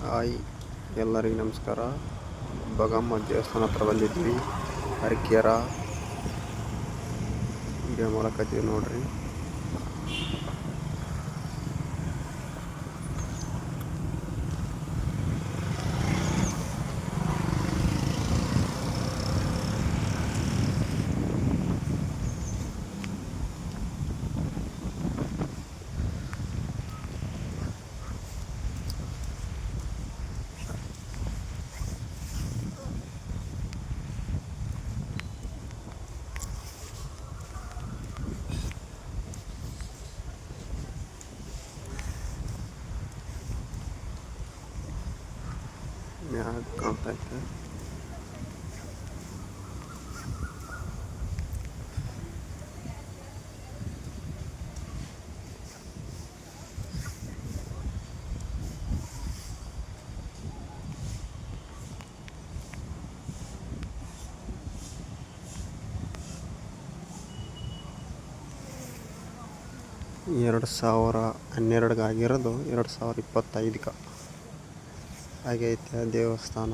Hi ಎಲ್ಲರಿಗೂ ನಮಸ್ಕಾರ. ಬಗಮ್ಮ ದೇವಸ್ಥಾನ ಹತ್ರ ಬಂದಿದ್ವಿ ಅರಕೆರ ವಿಡಿಯೋ ಮಾಡಕತ್ತೀವಿ ನೋಡ್ರಿ. ಮ್ಯಾಗ ಕಾಣ್ತೈತೆ ಎರಡು ಸಾವಿರ ಹನ್ನೆರಡಗಾಗಿರೋದು ಎರಡು ಸಾವಿರ ಇಪ್ಪತ್ತೈದಕ್ಕೆ ಆಗೈತೆ ದೇವಸ್ಥಾನ,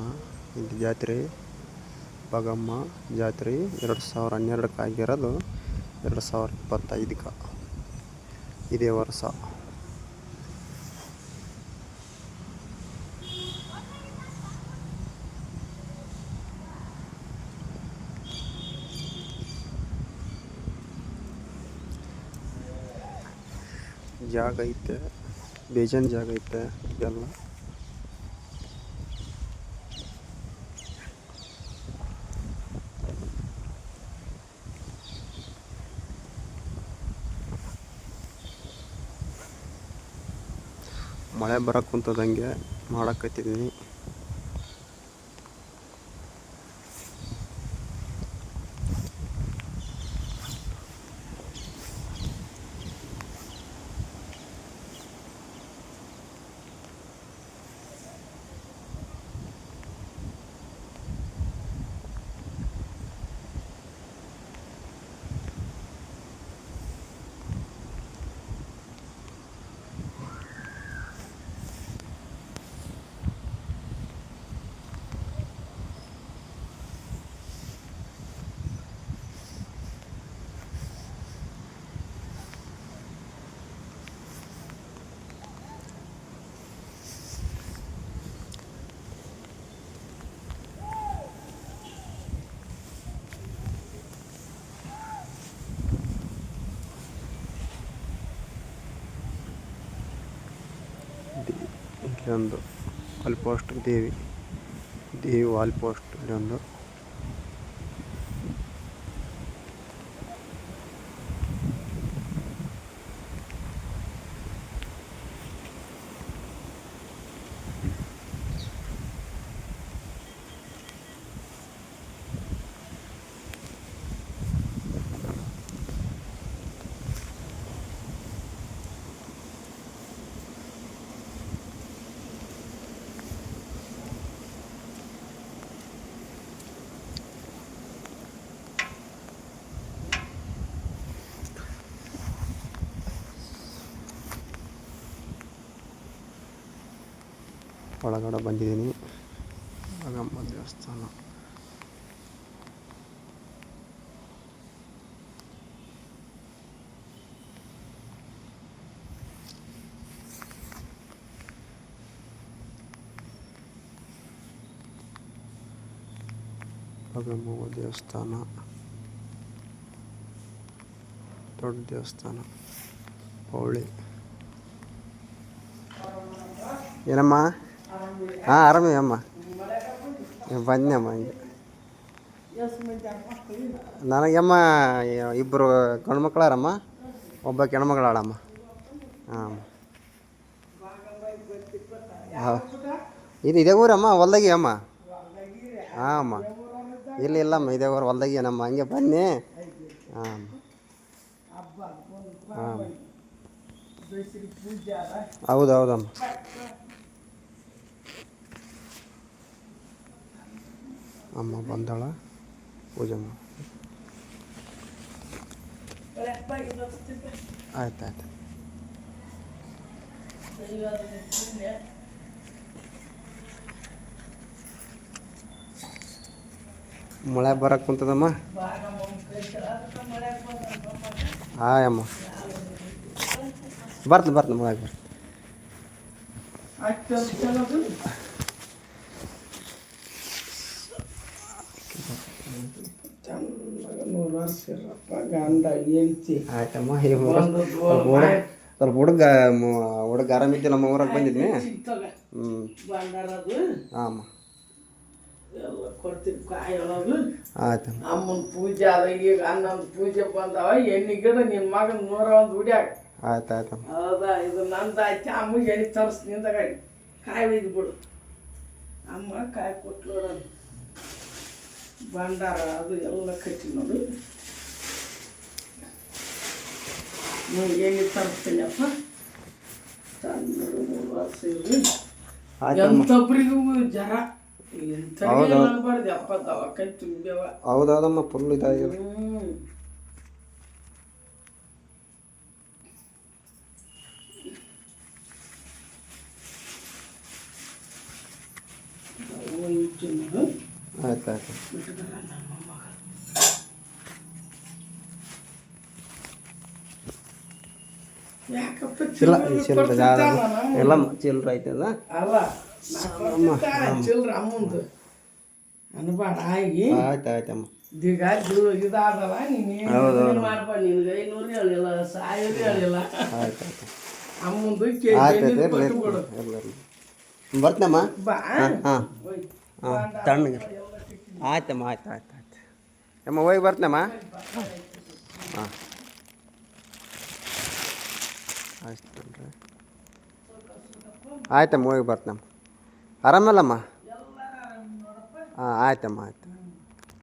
ಇದು ಜಾತ್ರೆ, ಬಗಮ್ಮ ಜಾತ್ರೆ ಎರಡು ಸಾವಿರ ಹನ್ನೆರಡಕ್ಕೆ ಆಗಿರೋದು ಎರಡು ಸಾವಿರ ಇಪ್ಪತ್ತೈದಕ್ಕೆ. ಇದೇ ವರ್ಷ. ಜಾಗ ಐತೆ, ಬೇಜಾನ್ ಜಾಗ ಐತೆ ಎಲ್ಲ. ಮಳೆ ಬರಕ್ಕೆ ಕುಂತದಂಗೆ ಮಾಡಕತ್ತಿದ್ದೀನಿ ಇಲ್ಲೊಂದು ವಾಲ್ ಪೋಸ್ಟ್ ದೇವಿ ದೇವಿ ವಾಲ್ ಪೋಸ್ಟ್ ಇಲ್ಲೊಂದು ಒಳಗಡೆ ಬಂದಿದ್ದೀನಿ. ಬಗಮ್ಮ ದೇವಸ್ಥಾನ. ಬಗಮ್ಮವ್ವ ದೇವಸ್ಥಾನ. ದೊಡ್ಡ ದೇವಸ್ಥಾನ. ಹೋಳಿ. ಏನಮ್ಮ? ಹಾಂ ಆರಾಮಿ ಅಮ್ಮ ಬಂದೆಮ್ಮ ಹಿಂಗೆ ನನಗಮ್ಮ ಇಬ್ಬರು ಗಂಡು ಮಕ್ಕಳಾರಮ್ಮ ಒಬ್ಬ ಹೆಣ್ಮಗಳಾಳಮ್ಮ ಹಾಂ ಹಾಂ ಇದು ಇದೇ ಊರಮ್ಮ ಹೊಲ್ದಾಗಿ ಅಮ್ಮ ಹಾಂ ಅಮ್ಮ ಇಲ್ಲ ಇಲ್ಲಮ್ಮ ಇದೇ ಊರು ಹೊಲ್ದಾಗಿ ನಮ್ಮ ಹಂಗೆ ಬನ್ನಿ ಹಾಂ ಹಾಂ ಹೌದು ಹೌದಮ್ಮ ಅಮ್ಮ ಬಂದಾಳ ಪೂಜೆ ಆಯ್ತು ಆಯ್ತು. ಮಳೆ ಬರಕ್ಕೆ ಕುಂತದಮ್ಮ? ಆಯಮ್ಮ ಬರ್ತೀನಿ ಬರ್ತೀನಿ ಮಳೆ ಬರ್ತೀನಿ. ನೂರು ವರ್ಷ ಇರಪ್ಪ ಗಂಡ ಹೆಂಡ್ತಿ ಆಯ್ತಮ್ಮ ಈ ಹುಡುಗ ಸ್ವಲ್ಪ ಹುಡುಗ ಸ್ವಲ್ಪ ಹುಡುಗ ಮ- ಹುಡುಗ ಆರಾಮಿದ್ದಿಲ್ಲ ನಮ್ಮ ಊರಾಗ ಬಂದಿದ್ನಿ. ಸಿಗ್ತವೆ. ಹ್ಞೂ ಬಂಡಾರದು ಹಾಂ ಎಲ್ಲ ಕೊಡ್ತೀವಿ ಕಾಯಿ ಒಳಗು. ಆಯ್ತಮ್ಮ. ಅಮ್ಮನ ಪೂಜೆ ಅದ ಈಗ ಹನ್ನೊಂದು ಪೂಜೆ ಬಂದವ ಎಣ್ಣೆ ಗಿಡ ನಿನ್ನ ಮಗನ ನೂರ ಒಂದು ಹುಡ್ಯಾಕ ಆಯ್ತು ಆಯ್ತಮ್ಮ ಹೌದಾ ಇದು ನಂದಾಯ್ತು ಆಯ್ತು ಅಮ್ಮಗೆ ಎಣ್ಣೆ ತರಿಸ್ ನಿಂದಾಗ ಕಾಯಿ ಒಯ್ದು ಬಿಡು. ಅಮ್ಮ ಕಾಯಿ ಕೊಟ್ಟು ನೋಡೋಣ. ಭಂಡಾರ ಅದು ಎಲ್ಲ ಕಟ್ಟಿ ನೋಡು. ಎಣ್ಣೆ ಎಂತೊಬ್ರಿಗೂ ಜರ ಎಂತ ಅನ್ಬಾರ್ದು ಅಪ್ಪ ದವಾಖಾನೆ ತುಂಬ್ಯವ. ಹೌದೌದಮ್ಮ ಫುಲ್ ಇದಾಗಿದೆ. ಯಾಕಪ್ಪ ಇಲ್ಲ ಚಿಲ್ಲರೆ ನಾವು? ಎಲ್ಲ ಚಿಲ್ಲರೆ ಐತಲ್ಲ ಚಿಲ್ಲರೆ ಅಮ್ಮಂದು. ಅನ್ಬೇಡ ಆಗಿ ಆಯ್ತು ಆಯ್ತಮ್ಮ ಈಗ ಇದು- ಇದಾದಲ್ಲ ನೀನು ಮಾಡ್ಬ ನಿನ್ಗೆ ಐನೂರು ಹೇಳಿಲ್ಲ ಸಾವಿರ ಹೇಳಿಲ್ಲ. ಆಯ್ತು ಆಯ್ತು ಅಮ್ಮಂದು ಆಯ್ತು ಬರ್ತೀನಮ್ಮ? ಬಾ. ಹಾಂ ಹಾಂ ತಣ್ಣಗೆ. ಆಯ್ತಮ್ಮ ಆಯ್ತು ಆಯ್ತು ಆಯ್ತು. ಅಮ್ಮ, ಹೋಗಿ ಬರ್ತೇನಮ್ಮ ಹಾಂ. ಆಯ್ತು ಆಯ್ತಮ್ಮ, ಹೋಗಿ ಬರ್ತೇನಮ್ಮ ಆರಾಮಲ್ಲಮ್ಮ ಹಾಂ, ಆಯ್ತಮ್ಮ, ಆಯ್ತು.